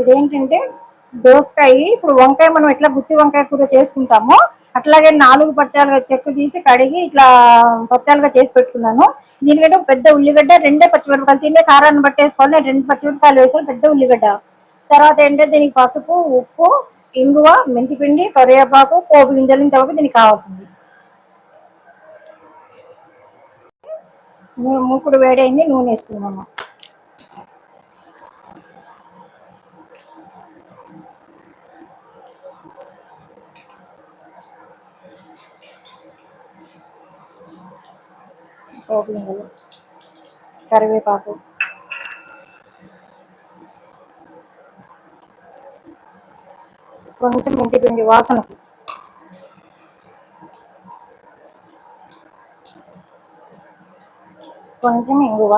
ఇదేంటంటే దోసకాయ. ఇప్పుడు వంకాయ మనం ఎట్లా గుత్తి వంకాయ కూర చేసుకుంటామో అట్లాగే నాలుగు పచ్చాలుగా చెక్కు తీసి కడిగి ఇట్లా పచ్చాలుగా చేసి పెట్టుకున్నాను. దీనికంటే ఒక పెద్ద ఉల్లిగడ్డ రెండే పచ్చిమిరపకాయలు తినే కారాన్ని పట్టేసుకోవాలి నేను రెండు పచ్చిమిరపకాయలు వేసాను పెద్ద ఉల్లిగడ్డ. తర్వాత ఏంటంటే దీనికి పసుపు ఉప్పు ఇంగువ మెంతిపిండి కరివేపాకు పోపు గింజలు ఇంతవరకు దీనికి కావాల్సింది. మూకుడు వేడైంది నూనె వేస్తున్నాము పోపు గింజలు కరివేపాకు కొంచెం మెంతి పిండి వాసనకి కొంచెం ఇంగువ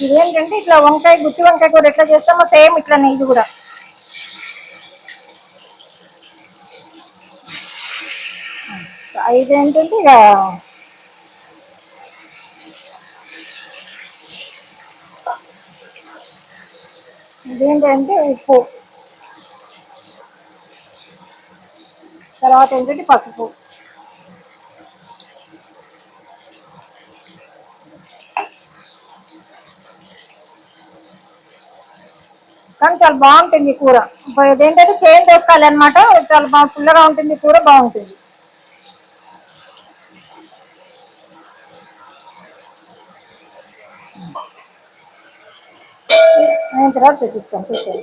ఇదేంటంటే ఇట్లా వంకాయ గుత్తి వంకాయ కూర ఎట్లా చేస్తామో సేమ్ ఇట్లా ఇది కూడా. ఇదేంటంటే ఇక ఇదేంటంటే ఉప్పు. తర్వాత ఏంటంటే పసుపు. కానీ చాలా బాగుంటుంది కూర. ఇదేంటంటే చేయం దోసకాయలు అనమాట చాలా బాగా పుల్లగా ఉంటుంది కూర బాగుంటుంది. నేను తర్వాత చూపిస్తాను చూసాను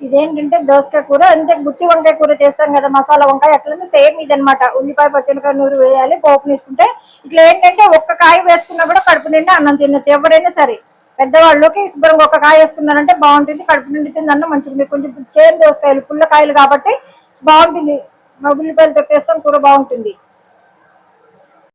ఇదేంటంటే దోసకాయ కూర. అంటే గుత్తి వంకాయ కూర చేస్తాం కదా మసాలా వంకాయ అట్లనే సేమ్ ఇదనమాట ఉల్లిపాయ పచ్చిమిరకాయ నూరు వేయాలి పోపు వేసుకుంటే. ఇట్లా ఏంటంటే ఒక్క కాయ వేసుకున్నా కూడా కడుపు నిండా అన్నం తినచ్చు ఎవరైనా సరే. పెద్దవాళ్ళకి శుభ్రంగా ఒక కాయ వేసుకున్నారంటే బాగుంటుంది కడుపు నిండి తిందన్న మంచిగా కొంచెం చేను దోసకాయలు పుల్ల కాయలు కాబట్టి బాగుంటుంది. మా ఉల్లిపాయలు పెట్టేస్తాం కూర బాగుంటుంది.